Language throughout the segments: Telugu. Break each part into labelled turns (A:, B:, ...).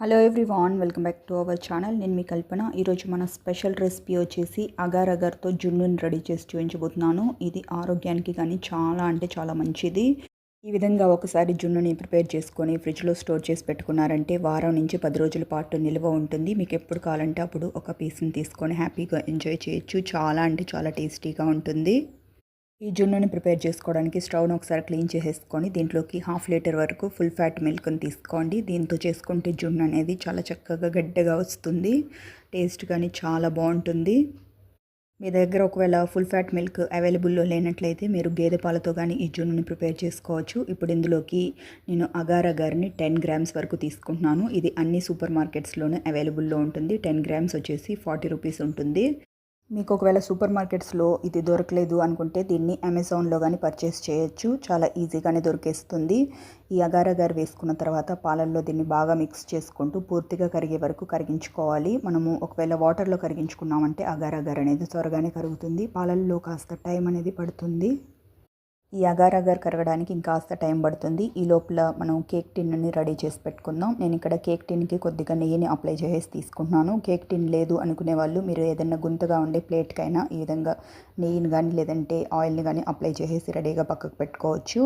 A: Hello everyone welcome back to our channel నేను మీ కల్పన. ఈరోజు మన స్పెషల్ రెసిపీ వచ్చేసి అగార్ అగార్తో జున్నుని రెడీ చేసి చూపించబోతున్నాను. ఇది ఆరోగ్యానికి కానీ చాలా అంటే చాలా మంచిది. ఈ విధంగా ఒకసారి జున్నుని ప్రిపేర్ చేసుకొని ఫ్రిడ్జ్లో స్టోర్ చేసి పెట్టుకున్నారంటే వారం నుంచి పది రోజుల పాటు నిల్వ ఉంటుంది. మీకు ఎప్పుడు కావాలంటే అప్పుడు ఒక పీస్ని తీసుకొని హ్యాపీగా ఎంజాయ్ చేయొచ్చు. చాలా అంటే చాలా టేస్టీగా ఉంటుంది. ఈ జున్నుని ప్రిపేర్ చేసుకోవడానికి స్టవ్ను ఒకసారి క్లీన్ చేసేసుకొని దీంట్లోకి హాఫ్ లీటర్ వరకు ఫుల్ ఫ్యాట్ మిల్క్ని తీసుకోండి. దీంతో చేసుకుంటే జున్ను అనేది చాలా చక్కగా గడ్డగా వస్తుంది. టేస్ట్ కానీ చాలా బాగుంటుంది. మీ దగ్గర ఒకవేళ ఫుల్ ఫ్యాట్ మిల్క్ అవైలబుల్లో లేనట్లయితే మీరు గేదె పాలతో కానీ ఈ జున్నుని ప్రిపేర్ చేసుకోవచ్చు. ఇప్పుడు ఇందులోకి నేను అగార్ అగార్ని టెన్ గ్రామ్స్ వరకు తీసుకుంటున్నాను. ఇది అన్ని సూపర్ మార్కెట్స్లోనే అవైలబుల్లో ఉంటుంది. టెన్ గ్రామ్స్ వచ్చేసి ఫార్టీ రూపీస్ ఉంటుంది. మీకు ఒకవేళ సూపర్ మార్కెట్స్లో ఇది దొరకలేదు అనుకుంటే దీన్ని అమెజాన్లో కానీ పర్చేస్ చేయొచ్చు. చాలా ఈజీగానే దొరికేస్తుంది. ఈ అగార్ అగార్ వేసుకున్న తర్వాత పాలల్లో దీన్ని బాగా మిక్స్ చేసుకుంటూ పూర్తిగా కరిగే వరకు కరిగించుకోవాలి. మనము ఒకవేళ వాటర్లో కరిగించుకున్నామంటే అగార్ అగార్ అనేది త్వరగానే కరుగుతుంది. పాలల్లో కాస్త టైం అనేది పడుతుంది. ఈ అగార్ అగార్ కరగడానికి ఇంకాస్త టైం పడుతుంది. ఈ లోపల మనం కేక్ టిన్ని రెడీ చేసి పెట్టుకుందాం. నేను ఇక్కడ కేక్ టిన్కి కొద్దిగా నెయ్యిని అప్లై చేసి తీసుకుంటున్నాను. కేక్ టిన్ లేదు అనుకునే వాళ్ళు మీరు ఏదైనా గుంతగా ఉండే ప్లేట్కైనా ఈ విధంగా నెయ్యిని కానీ లేదంటే ఆయిల్ని కానీ అప్లై చేసేసి రెడీగా పక్కకు పెట్టుకోవచ్చు.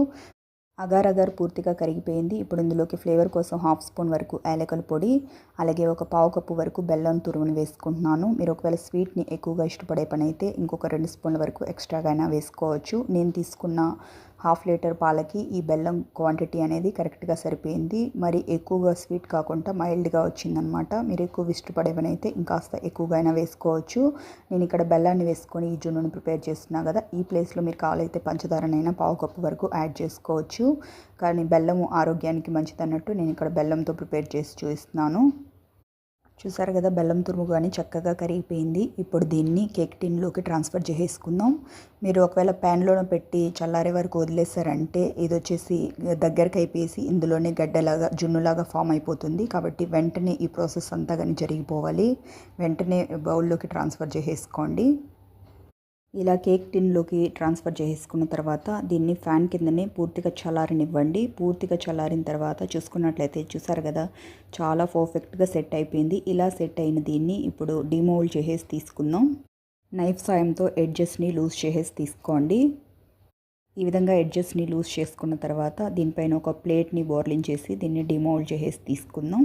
A: అగార్ అగార్ పూర్తిగా కరిగిపోయింది. ఇప్పుడు ఇందులోకి ఫ్లేవర్ కోసం హాఫ్ స్పూన్ వరకు ఏలకల పొడి అలాగే ఒక పావు కప్పు వరకు బెల్లం తురుమును వేసుకుంటున్నాను. మీరు ఒకవేళ స్వీట్ని ఎక్కువగా ఇష్టపడే పని అయితే ఇంకొక రెండు స్పూన్ల వరకు ఎక్స్ట్రాగా అయినా వేసుకోవచ్చు. నేను తీసుకున్న హాఫ్ లీటర్ పాలకి ఈ బెల్లం క్వాంటిటీ అనేది కరెక్ట్గా సరిపోయింది. మరి ఎక్కువగా స్వీట్ కాకుండా మైల్డ్గా వచ్చిందనమాట మీరు ఎక్కువ ఇష్టపడేవనైతే ఇంకాస్త ఎక్కువగా అయినా వేసుకోవచ్చు. నేను ఇక్కడ బెల్లాన్ని వేసుకొని ఈ జున్నుని ప్రిపేర్ చేస్తున్నా కదా ఈ ప్లేస్లో మీరు కావాలైతే పంచదారనైనా పావు కప్పు వరకు యాడ్ చేసుకోవచ్చు. కానీ బెల్లము ఆరోగ్యానికి మంచిదన్నట్టు నేను ఇక్కడ బెల్లంతో ప్రిపేర్ చేసి చూపిస్తున్నాను. చూసారు కదా బెల్లం తురుము కానీ చక్కగా కరిగిపోయింది. ఇప్పుడు దీన్ని కేక్ టిన్లోకి ట్రాన్స్ఫర్ చేసేసుకుందాం. మీరు ఒకవేళ ప్యాన్లోనే పెట్టి చల్లారే వరకు వదిలేసారంటే ఇది వచ్చేసి దగ్గరకు అయిపోయేసి ఇందులోనే గడ్డలాగా జున్నులాగా ఫామ్ అయిపోతుంది. కాబట్టి వెంటనే ఈ ప్రాసెస్ అంతా కానీ జరిగిపోవాలి. వెంటనే బౌల్లోకి ట్రాన్స్ఫర్ చేసేసుకోండి. ఇలా కేక్ టిన్లోకి ట్రాన్స్ఫర్ చేసుకున్న తర్వాత దీన్ని ఫ్యాన్ కిందనే పూర్తిగా చల్లారనివ్వండి. పూర్తిగా చల్లారిన తర్వాత చూసుకున్నట్లయితే చూసారు కదా చాలా పర్ఫెక్ట్గా సెట్ అయిపోయింది. ఇలా సెట్ అయిన దీన్ని ఇప్పుడు డిమోల్డ్ చేసేసి తీసుకుందాం. నైఫ్ సాయంతో ఎడ్జెస్ని లూజ్ చేసేసి తీసుకోండి. ఈ విధంగా ఎడ్జెస్ని లూజ్ చేసుకున్న తర్వాత దీనిపైన ఒక ప్లేట్ని బోర్లించేసి దీన్ని డిమోల్డ్ చేసేసి తీసుకుందాం.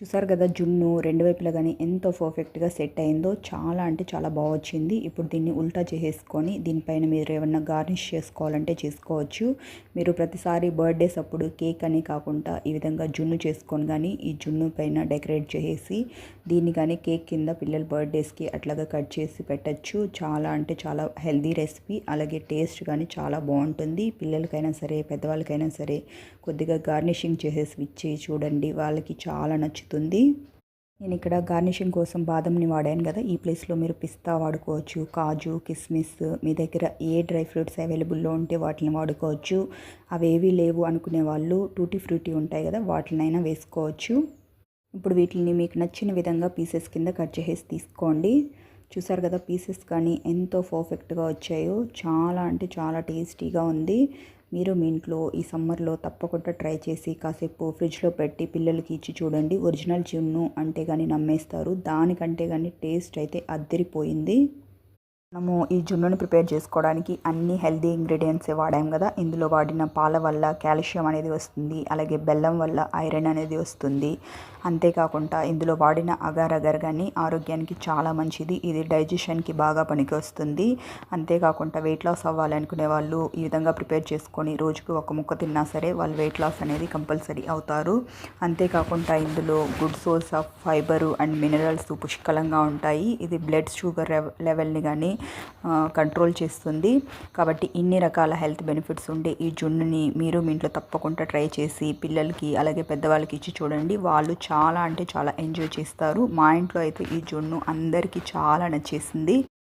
A: చూసారు కదా జున్ను రెండు వైపులా కానీ ఎంత పర్ఫెక్ట్గా సెట్ అయిందో చాలా అంటే చాలా బాగా వచ్చింది. ఇప్పుడు దీన్ని ఉల్టా చేసేసుకొని దీనిపైన మీరు ఏమన్నా గార్నిష్ చేసుకోవాలంటే చేసుకోవచ్చు. మీరు ప్రతిసారి బర్త్డేస్ అప్పుడు కేక్ అని కాకుండా ఈ విధంగా జున్ను చేసుకొని కానీ ఈ జున్ను పైన డెకరేట్ చేసి దీన్ని కానీ కేక్ కింద పిల్లల బర్త్డేస్కి అట్లాగా కట్ చేసి పెట్టచ్చు. చాలా అంటే చాలా హెల్దీ రెసిపీ. అలాగే టేస్ట్ కానీ చాలా బాగుంటుంది. పిల్లలకైనా సరే పెద్దవాళ్ళకైనా సరే కొద్దిగా గార్నిషింగ్ చేసేసి ఇచ్చి చూడండి. వాళ్ళకి చాలా నచ్చుతుంది. నేను ఇక్కడ గార్నిషింగ్ కోసం బాదంని వాడాను కదా ఈ ప్లేస్లో మీరు పిస్తా వాడుకోవచ్చు కాజు కిస్మిస్ మీ దగ్గర ఏ డ్రై ఫ్రూట్స్ అవైలబుల్లో ఉంటే వాటిని వాడుకోవచ్చు. అవి ఏవి లేవు అనుకునే వాళ్ళు టూటీ ఫ్రూటీ ఉంటాయి కదా వాటినైనా వేసుకోవచ్చు. ఇప్పుడు వీటిని మీకు నచ్చిన విధంగా పీసెస్ కింద కట్ చేసేసి తీసుకోండి. చూసారు కదా పీసెస్ కానీ ఎంతో పర్ఫెక్ట్గా వచ్చాయో చాలా అంటే చాలా టేస్టీగా ఉంది. మీరు మీ ఇంట్లో ఈ సమ్మర్లో తప్పకుండా ట్రై చేసి కాసేపు ఫ్రిడ్జ్లో పెట్టి పిల్లలకి ఇచ్చి చూడండి. ఒరిజినల్ జిమ్ను అంటే కానీ నమ్మేస్తారు. దానికంటే కానీ టేస్ట్ అయితే అద్దరిపోయింది. మనము ఈ జున్నుని ప్రిపేర్ చేసుకోవడానికి అన్ని హెల్దీ ఇంగ్రీడియంట్సే వాడాం కదా. ఇందులో వాడిన పాల వల్ల కాల్షియం అనేది వస్తుంది అలాగే బెల్లం వల్ల ఐరన్ అనేది వస్తుంది. అంతేకాకుండా ఇందులో వాడిన అగార్ అగర్ కానీ ఆరోగ్యానికి చాలా మంచిది. ఇది డైజెషన్కి బాగా పనికి వస్తుంది అంతేకాకుండా వెయిట్ లాస్ అవ్వాలనుకునే వాళ్ళు ఈ విధంగా ప్రిపేర్ చేసుకొని రోజుకు ఒక ముక్క తిన్నా సరే వాళ్ళు వెయిట్ లాస్ అనేది కంపల్సరీ అవుతారు. అంతేకాకుండా ఇందులో good source of fibre and minerals పుష్కలంగా ఉంటాయి. ఇది బ్లడ్ షుగర్ లెవెల్ని కానీ కంట్రోల్ చేస్తుంది. కాబట్టి ఇన్ని రకాల హెల్త్ బెనిఫిట్స్ ఉండే ఈ జున్నుని మీరు మీ ఇంట్లో తప్పకుండా ట్రై చేసి పిల్లలకి అలాగే పెద్దవాళ్ళకి ఇచ్చి చూడండి. వాళ్ళు చాలా అంటే చాలా ఎంజాయ్ చేస్తారు. మా ఇంట్లో అయితే ఈ జున్ను అందరికీ చాలా నచ్చేసింది.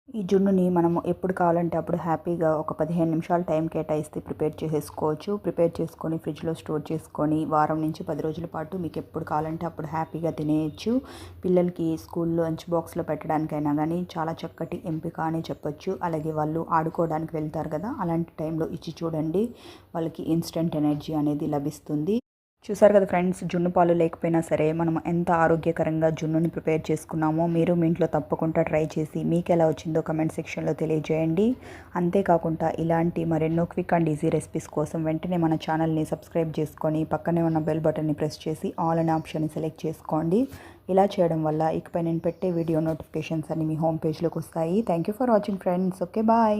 A: ఈ జున్నుని మనము ఎప్పుడు కావాలంటే అప్పుడు హ్యాపీగా ఒక పదిహేను నిమిషాలు టైం కేటాయిస్తే ప్రిపేర్ చేసేసుకోవచ్చు. ప్రిపేర్ చేసుకొని ఫ్రిడ్జ్లో స్టోర్ చేసుకొని వారం నుంచి పది రోజుల పాటు మీకు ఎప్పుడు కావాలంటే అప్పుడు హ్యాపీగా తినేయచ్చు. పిల్లలకి స్కూల్లో లంచ్ బాక్స్లో పెట్టడానికైనా కానీ చాలా చక్కటి ఎంపిక అని చెప్పొచ్చు. అలాగే వాళ్ళు ఆడుకోవడానికి వెళ్తారు కదా అలాంటి టైంలో ఇచ్చి చూడండి. వాళ్ళకి ఇన్స్టెంట్ ఎనర్జీ అనేది లభిస్తుంది. చూసారు కదా ఫ్రెండ్స్ జున్ను పాలు లేకపోయినా సరే మనం ఎంత ఆరోగ్యకరంగా జున్నుని ప్రిపేర్ చేసుకున్నామో మీరు మీ ఇంట్లో తప్పకుండా ట్రై చేసి మీకు ఎలా వచ్చిందో కమెంట్ సెక్షన్లో తెలియజేయండి. అంతేకాకుండా ఇలాంటి మరెన్నో క్విక్ అండ్ ఈజీ రెసిపీస్ కోసం వెంటనే మన ఛానల్ని సబ్స్క్రైబ్ చేసుకొని పక్కనే ఉన్న బెల్ బటన్ని ప్రెస్ చేసి ఆల్ అనే ఆప్షన్ని సెలెక్ట్ చేసుకోండి. ఇలా చేయడం వల్ల ఇకపై నేను పెట్టే వీడియో నోటిఫికేషన్స్ అన్ని మీ హోమ్ పేజ్లోకి వస్తాయి. Thank you for watching friends. Okay bye.